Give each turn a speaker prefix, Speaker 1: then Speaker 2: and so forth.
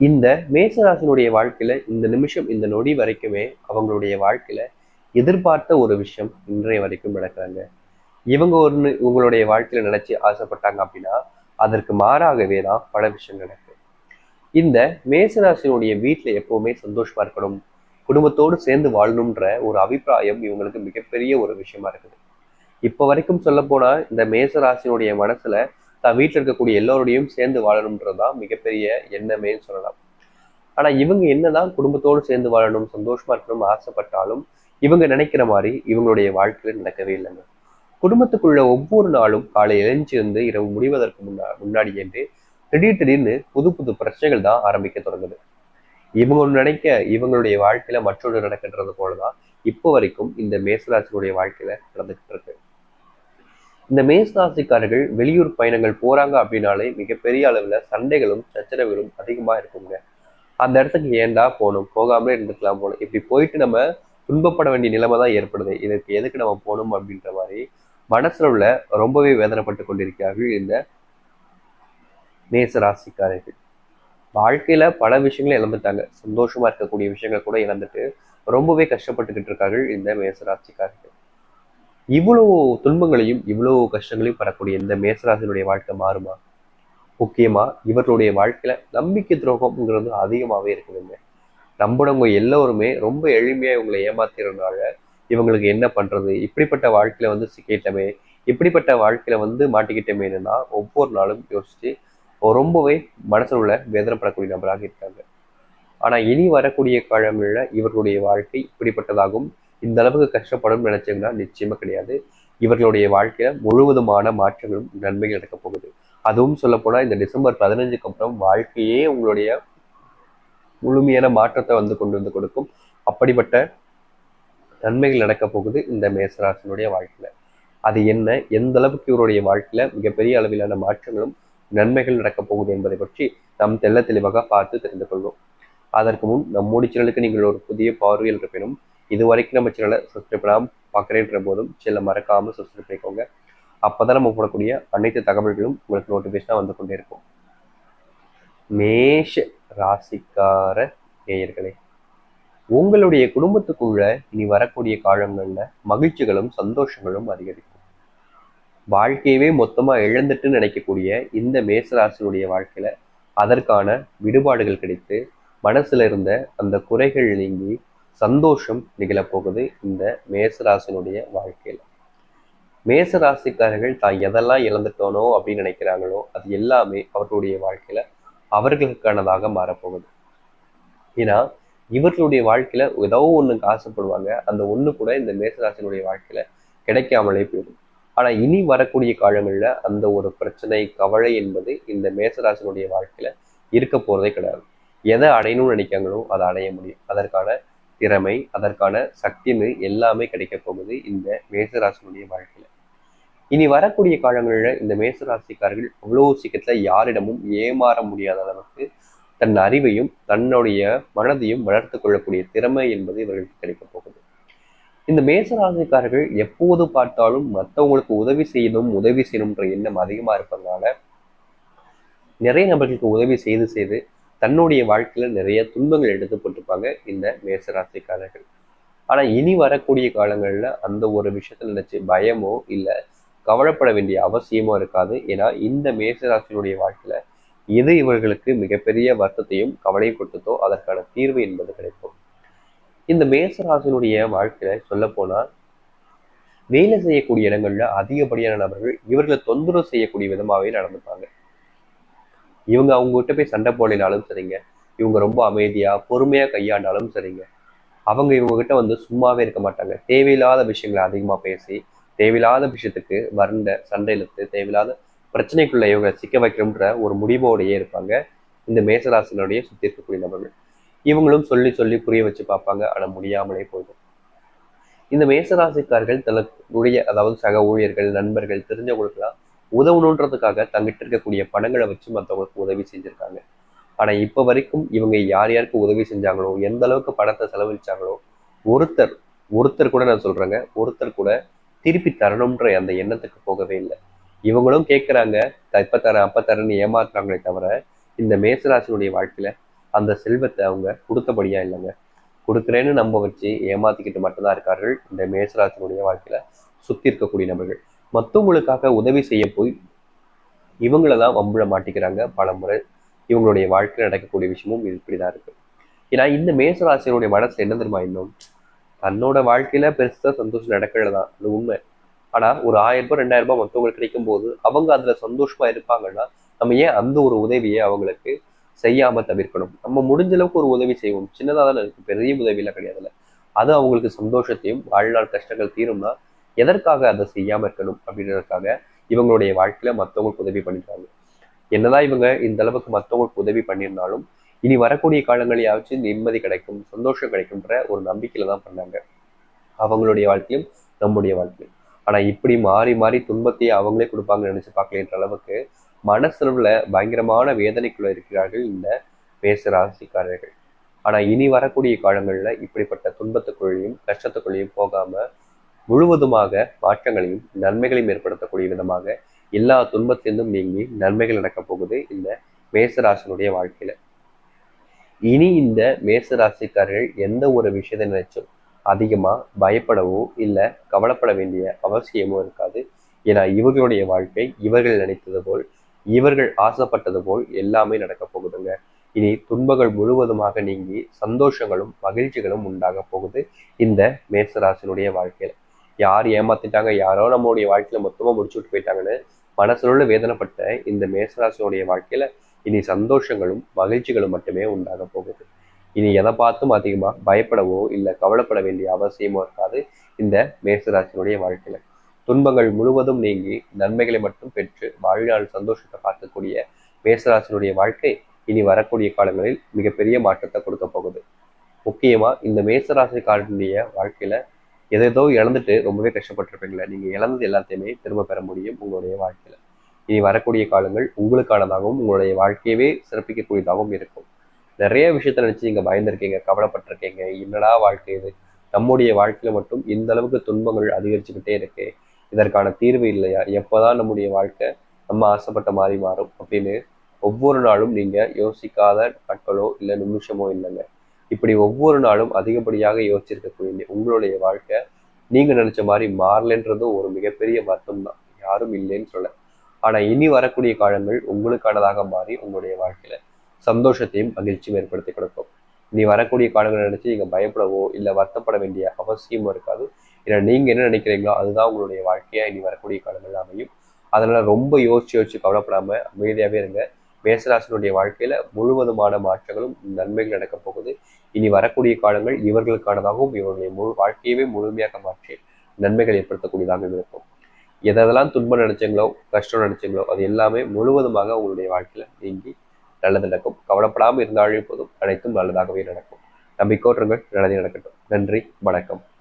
Speaker 1: இந்த மேசராசினுடைய வாழ்க்கையில இந்த நிமிஷம் இந்த நொடி வரைக்குமே அவங்களுடைய வாழ்க்கையில எதிர்பார்த்த ஒரு விஷயம் இன்றைய வரைக்கும் நடக்கிறாங்க இவங்க ஒன்று உங்களுடைய வாழ்க்கையில நினைச்சு ஆசைப்பட்டாங்க அப்படின்னா அதற்கு மாறாகவே தான் பல விஷயம் நடக்கு. இந்த மேசராசினுடைய வீட்டுல எப்பவுமே சந்தோஷமா இருக்கணும் குடும்பத்தோடு சேர்ந்து வாழணுன்ற ஒரு அபிப்பிராயம் இவங்களுக்கு மிகப்பெரிய ஒரு விஷயமா இருக்குது. இப்ப வரைக்கும் சொல்ல போனா இந்த மேசராசினுடைய மனசுல தான் வீட்டில் இருக்கக்கூடிய எல்லோருடையும் சேர்ந்து வாழணுன்றதுதான் மிகப்பெரிய எண்ணமேன்னு சொல்லலாம். ஆனா இவங்க என்னதான் குடும்பத்தோடு சேர்ந்து வாழணும் சந்தோஷமா இருக்கணும் ஆசைப்பட்டாலும் இவங்க நினைக்கிற மாதிரி இவங்களுடைய வாழ்க்கையில நடக்கவே இல்லைங்க. குடும்பத்துக்குள்ள ஒவ்வொரு நாளும் காலை எழுந்திருந்து இரவு முடிவதற்கு முன்னா முன்னாடி என்று திடீர் திடீர்னு புது புது பிரச்சனைகள் தான் ஆரம்பிக்க தொடங்குது. இவங்க நினைக்க இவங்களுடைய வாழ்க்கையில மற்றொன்று நடக்கின்றது போலதான் இப்போ வரைக்கும் இந்த மேசராசினுடைய வாழ்க்கையில நடந்துகிட்டு இருக்கு. இந்த மேசராசிக்காரர்கள் வெளியூர் பயணங்கள் போறாங்க அப்படின்னாலே மிகப்பெரிய அளவுல சண்டைகளும் சச்சரவுகளும் அதிகமா இருக்குங்க. அந்த இடத்துக்கு ஏன்டா போகணும்? போகாமலே இருந்துக்கலாம் போகணும் இப்படி போயிட்டு நம்ம துன்பப்பட வேண்டிய நிலைமை தான் ஏற்படுது. இதற்கு எதுக்கு நம்ம போகணும் அப்படின்ற மாதிரி மனசுல உள்ள ரொம்பவே வேதனைப்பட்டு கொண்டிருக்கிறார்கள் இந்த மேச ராசிக்காரர்கள் வாழ்க்கையில பல விஷயங்களை இழந்துட்டாங்க. சந்தோஷமா இருக்கக்கூடிய விஷயங்கள் கூட இழந்துட்டு ரொம்பவே கஷ்டப்பட்டுக்கிட்டு இருக்கார்கள் இந்த மேசராசிக்காரர்கள் இவ்வளோ இவ்வளவு துன்பங்களையும் இவ்வளவு கஷ்டங்களையும் பெறக்கூடிய இந்த மேசராசினுடைய வாழ்க்கை மாறுமா? முக்கியமா இவர்களுடைய வாழ்க்கையில நம்பிக்கை துரோகம்ங்கிறது அதிகமாவே இருக்குதுங்க. நம்பினவங்க எல்லோருமே ரொம்ப எளிமையா இவங்களை ஏமாத்திறதுனால இவங்களுக்கு என்ன பண்றது? இப்படிப்பட்ட வாழ்க்கையில வந்து சிக்கிட்டமே இப்படிப்பட்ட வாழ்க்கையில வந்து மாட்டிக்கிட்டமேனா ஒவ்வொரு நாளும் யோசிச்சு ரொம்பவே மனசில் உள்ள வேதனைப்படக்கூடிய நபராக இருக்காங்க. ஆனா இனி வரக்கூடிய காலங்களில் இவர்களுடைய வாழ்க்கை இப்படிப்பட்டதாகும். இந்த அளவுக்கு கஷ்டப்படும் நினைச்சீங்கன்னா நிச்சயமா கிடையாது. இவர்களுடைய வாழ்க்கையில முழுவதுமான மாற்றங்களும் நன்மைகள் நடக்க போகுது. அதுவும் சொல்ல போனா இந்த டிசம்பர் பதினஞ்சுக்கு அப்புறம் வாழ்க்கையே உங்களுடைய முழுமையான மாற்றத்தை வந்து கொண்டு வந்து கொடுக்கும். அப்படிப்பட்ட நன்மைகள் நடக்க போகுது இந்த மேசராசனுடைய வாழ்க்கையில. அது என்ன? எந்த அளவுக்கு இவருடைய வாழ்க்கையில மிகப்பெரிய அளவிலான மாற்றங்களும் நன்மைகள் நடக்க போகுது என்பதை பற்றி நாம் தெல்ல தெளிவாக பார்த்து தெரிந்து கொள்வோம். அதற்கு முன் நம்முடைய சேனலுக்கு நீங்கள் ஒரு புதிய பார்வையில் இருப்பினும் இது வரைக்கும் நம்ம சேனலை சப்ஸ்கிரைப் பண்ணாமல் பார்க்குறேன்ற போதும் சேனலை மறக்காமல் சப்ஸ்கிரைப் பண்ணிக்கோங்க. அப்போதான் நம்ம போடக்கூடிய அனைத்து தகவல்களும் உங்களுக்கு நோட்டிஃபிகேஷனாக வந்து கொண்டே இருக்கும். மேஷ ராசிக்கார நேயர்களே உங்களுடைய குடும்பத்துக்குள்ள இனி வரக்கூடிய காலங்களில் மகிழ்ச்சிகளும் சந்தோஷங்களும் அதிகரிக்கும். வாழ்க்கையவே மொத்தமா இழந்துட்டு நினைக்கக்கூடிய இந்த மேசராசினுடைய வாழ்க்கையில அதற்கான விடுபாடுகள் கிடைத்து மனசுல இருந்த அந்த குறைகள் நீங்கி சந்தோஷம் நிகழப்போகுது இந்த மேசராசினுடைய வாழ்க்கையில. மேசராசிக்காரர்கள் தான் எதெல்லாம் இழந்துட்டோனோ அப்படின்னு நினைக்கிறாங்களோ அது எல்லாமே அவர்களுடைய வாழ்க்கையில அவர்களுக்கானதாக மாறப்போகுது. ஏன்னா இவர்களுடைய வாழ்க்கையில ஏதோ ஒண்ணுக்கு ஆசைப்படுவாங்க. அந்த ஒண்ணு கூட இந்த மேசராசினுடைய வாழ்க்கையில கிடைக்காமலே போயிடும். ஆனா இனி வரக்கூடிய காலங்கள்ல அந்த ஒரு பிரச்சனை கவலை என்பது இந்த மேசராசினுடைய வாழ்க்கையில இருக்க போறதே கிடையாது. எதை அடையணும்னு நினைக்காங்களோ அதை அடைய முடியும். அதற்கான திறமை அதற்கான சக்தின்னு எல்லாமே கிடைக்க போகுது இந்த மேசராசினுடைய வாழ்க்கையில. இனி வரக்கூடிய காலங்களில் இந்த மேசராசிக்காரர்கள் அவ்வளோ சீக்கிரத்துல யாரிடமும் ஏமாற முடியாத அளவுக்கு தன் அறிவையும் தன்னுடைய மனதையும் வளர்த்து கொள்ளக்கூடிய திறமை என்பது இவர்களுக்கு கிடைக்க போகுது. இந்த மேசராசிக்காரர்கள் எப்போது பார்த்தாலும் மற்றவங்களுக்கு உதவி செய்யணும் உதவி செய்யணும்ன்ற எண்ணம் அதிகமா இருப்பதனால நிறைய நபர்களுக்கு உதவி செய்து செய்து தன்னுடைய வாழ்க்கையில நிறைய துன்பங்கள் எடுத்து போட்டிருப்பாங்க இந்த மேசராசிக்காரர்கள். ஆனா இனி வரக்கூடிய காலங்கள்ல அந்த ஒரு விஷயத்த நினைச்சு பயமோ இல்ல கவலைப்பட வேண்டிய அவசியமோ இருக்காது. ஏன்னா இந்த மேசராசினுடைய வாழ்க்கையில எது இவர்களுக்கு மிகப்பெரிய வருத்தத்தையும் கவலையும் கொடுத்ததோ அதற்கான தீர்வு என்பது கிடைக்கும். இந்த மேசராசினுடைய வாழ்க்கையில சொல்ல போனால் வேலை செய்யக்கூடிய இடங்கள்ல அதிகப்படியான நபர்கள் இவர்களை தொந்தரவு செய்யக்கூடிய விதமாவே நடந்துப்பாங்க. இவங்க அவங்க கிட்ட போய் சண்டை போடலினாலும் சரிங்க. இவங்க ரொம்ப அமைதியா பொறுமையா கையாண்டாலும் சரிங்க. அவங்க இவங்ககிட்ட வந்து சும்மாவே இருக்க மாட்டாங்க. தேவையில்லாத விஷயங்களை அதிகமா பேசி தேவையில்லாத விஷயத்துக்கு வறண்ட சண்டை இழுத்து தேவையில்லாத பிரச்சனைக்குள்ள இவங்க சிக்க வைக்கணும்ன்ற ஒரு முடிவோடையே இருப்பாங்க. இந்த மேசராசினுடைய சுத்தி இருக்கக்கூடிய நபர்கள். இவங்களும் சொல்லி சொல்லி புரிய வச்சு பார்ப்பாங்க. ஆனா முடியாமலே போயிடும். இந்த மேசராசிக்காரர்கள் தனக்குடைய அதாவது சக ஊழியர்கள் நண்பர்கள் தெரிஞ்சவங்களுக்குலாம் உதவணுன்றதுக்காக தங்கிட்ட இருக்கக்கூடிய பணங்களை வச்சு மற்றவங்களுக்கு உதவி செஞ்சுருக்காங்க. ஆனா இப்ப வரைக்கும் இவங்க யார் யாருக்கு உதவி செஞ்சாங்களோ எந்த அளவுக்கு பணத்தை செலவழிச்சாங்களோ ஒருத்தர் ஒருத்தர் கூட நான் சொல்றேங்க ஒருத்தர் கூட திருப்பி தரணும்ன்ற அந்த எண்ணத்துக்கு போகவே இல்லை. இவங்களும் கேட்குறாங்க இப்ப தரேன் அப்ப தரேன்னு ஏமாத்துறாங்களே தவிர இந்த மேசராசினுடைய வாழ்க்கையில அந்த செல்வத்தை அவங்க கொடுத்தபடியா இல்லைங்க. கொடுக்குறேன்னு நம்ப வச்சு ஏமாத்திக்கிட்டு மட்டும்தான் இருக்கார்கள் இந்த மேசராசினுடைய வாழ்க்கையில சுத்தி இருக்கக்கூடிய நபர்கள். மற்றவங்களுக்காக உதவி செய்ய போய் இவங்கள தான் வம்புல மாட்டிக்கிறாங்க. பல முறை இவங்களுடைய வாழ்க்கையில் நடக்கக்கூடிய விஷயமும் இது இப்படிதான் இருக்கு. ஏன்னா இந்த மேசராசியனுடைய மனசு என்ன தெரியுமா இன்னும்? தன்னோட வாழ்க்கையில பெருசா சந்தோஷம் நடக்கிறதான் அது உண்மை. ஆனா ஒரு ஆயிரம் ரூபாய் ரெண்டாயிரம் ரூபாய் மற்றவங்களுக்கு கிடைக்கும் போது அவங்க அதுல சந்தோஷமா இருப்பாங்கன்னா நம்ம ஏன் அந்த ஒரு உதவியை அவங்களுக்கு செய்யாம தவிர்க்கணும்? நம்ம முடிஞ்ச அளவுக்கு ஒரு உதவி செய்வோம். சின்னதா தானே இருக்கு. பெரிய உதவியெல்லாம் கிடையாதுல்ல. அது அவங்களுக்கு சந்தோஷத்தையும் வாழ்நாள் கஷ்டங்கள் தீரும்னா எதற்காக அதை செய்யாம இருக்கணும் அப்படின்றதுக்காக இவங்களுடைய வாழ்க்கையில மற்றவங்களுக்கு உதவி பண்ணிடுறாங்க என்னதான் இவங்க இந்த அளவுக்கு மற்றவங்களுக்கு உதவி பண்ணியிருந்தாலும் இனி வரக்கூடிய காலங்களையாச்சும் நிம்மதி கிடைக்கும் சந்தோஷம் கிடைக்கும்ன்ற ஒரு நம்பிக்கையில தான் பண்ணாங்க. அவங்களுடைய வாழ்க்கையும் நம்முடைய வாழ்க்கையும். ஆனா இப்படி மாறி மாறி துன்பத்தையே அவங்களே கொடுப்பாங்கன்னு நினைச்சு பார்க்கலன்ற அளவுக்கு மனசுல பயங்கரமான வேதனைக்குள்ள இருக்கிறார்கள் இந்த மேச ராசிக்காரர்கள். ஆனா இனி வரக்கூடிய காலங்கள்ல இப்படிப்பட்ட துன்பத்துக்குள்ளேயும் கஷ்டத்துக்குள்ளேயும் போகாம முழுவதுமாக மாற்றங்களையும் நன்மைகளையும் ஏற்படுத்தக்கூடிய விதமாக எல்லா துன்பத்திலிருந்தும் நீங்கி நன்மைகள் நடக்கப் போகுது இந்த மேசராசனுடைய வாழ்க்கையில. இனி இந்த மேசராசிக்காரர்கள் எந்த ஒரு விஷயத்தை நினைச்சும் அதிகமா பயப்படவோ இல்ல கவலைப்பட வேண்டிய அவசியமோ இருக்காது. ஏன்னா இவர்களுடைய வாழ்க்கை இவர்கள் நினைத்தது போல் இவர்கள் ஆசைப்பட்டது போல் எல்லாமே நடக்க போகுதுங்க. இனி துன்பங்கள் முழுவதுமாக நீங்கி சந்தோஷங்களும் மகிழ்ச்சிகளும் உண்டாக போகுது இந்த மேசராசினுடைய வாழ்க்கையில. யார் ஏமாத்திட்டாங்க யாரோ நம்மளுடைய வாழ்க்கையில மொத்தமாக முடிச்சு விட்டு போயிட்டாங்கன்னு மனசுல வேதனைப்பட்ட இந்த மேசராசியோடைய வாழ்க்கையில இனி சந்தோஷங்களும் மகிழ்ச்சிகளும் மட்டுமே உண்டாக போகுது. இனி எதை பார்த்தும் அதிகமாக பயப்படவோ இல்லை கவலைப்பட வேண்டிய அவசியமோ இருக்காது இந்த மேசராசினுடைய வாழ்க்கையில. துன்பங்கள் முழுவதும் நீங்கி நன்மைகளை மட்டும் பெற்று வாழ்நாள் சந்தோஷத்தை பார்க்கக்கூடிய மேசராசினுடைய வாழ்க்கை இனி வரக்கூடிய காலங்களில் மிகப்பெரிய மாற்றத்தை கொடுக்க போகுது. முக்கியமா இந்த மேசராசிக்காரனுடைய வாழ்க்கையில எதோ இழந்துட்டு ரொம்பவே கஷ்டப்பட்டிருப்பீங்களே நீங்க இழந்தது எல்லாத்தையுமே திரும்ப பெற முடியும் உங்களுடைய வாழ்க்கையில. இனி வரக்கூடிய காலங்கள் உங்களுக்கானதாகவும் உங்களுடைய வாழ்க்கையவே சிறப்பிக்கக்கூடியதாகவும் இருக்கும். நிறைய விஷயத்த நினைச்சு நீங்கள் பயந்துருக்கீங்க கவலைப்பட்டிருக்கீங்க. என்னடா வாழ்க்கை இது? நம்முடைய வாழ்க்கையில மட்டும் இந்த அளவுக்கு துன்பங்கள் அதிகரிச்சுக்கிட்டே இருக்கு. இதற்கான தீர்வு இல்லையா? எப்போதான் நம்முடைய வாழ்க்கை நம்ம ஆசைப்பட்ட மாதிரி மாறும் அப்படின்னு ஒவ்வொரு நாளும் நீங்க யோசிக்காத நாட்களோ இல்லை நிமிஷமோ இல்லைங்க. இப்படி ஒவ்வொரு நாளும் அதிகப்படியாக யோசிச்சிருக்கக்கூடிய உங்களுடைய வாழ்க்கை நீங்க நினைச்ச மாதிரி மாறலன்றதும் ஒரு மிகப்பெரிய வருத்தம் தான். யாரும் இல்லைன்னு சொல்ல ஆனா இனி வரக்கூடிய காலங்கள் உங்களுக்கானதாக மாறி உங்களுடைய வாழ்க்கையில சந்தோஷத்தையும் மகிழ்ச்சியும் ஏற்படுத்தி கொடுக்கும். இனி வரக்கூடிய காலங்கள் நினைச்சு நீங்க பயப்படவோ இல்லை வருத்தப்பட வேண்டிய அவசியமும் இருக்காது. ஏன்னா நீங்க என்ன நினைக்கிறீங்களோ அதுதான் உங்களுடைய வாழ்க்கையா இனி வரக்கூடிய காலங்கள் அமையும். அதனால ரொம்ப யோசிச்சு யோசிச்சு கவலைப்படாம அமைதியாவே இருங்க. மேசராசினுடைய வாழ்க்கையில முழுவதுமான மாற்றங்களும் நன்மைகள் நடக்கப் போகுது. இனி வரக்கூடிய காலங்கள் இவர்களுக்கானதாகவும் இவருடைய முழு வாழ்க்கையவே முழுமையாக மாற்றி நன்மைகள் ஏற்படுத்தக்கூடியதாக இருக்கும். எதெல்லாம் துன்பம் நினைச்சீங்களோ கஷ்டம் நினைச்சீங்களோ அது எல்லாமே முழுவதுமாக உங்களுடைய வாழ்க்கையில நீங்கி நல்லது நடக்கும். கவலைப்படாமல் இருந்தாலும் போதும். அனைத்தும் நல்லதாகவே நடக்கும். நம்பிக்கோற்றுங்கள் நல்லதே நடக்கட்டும். நன்றி. வணக்கம்.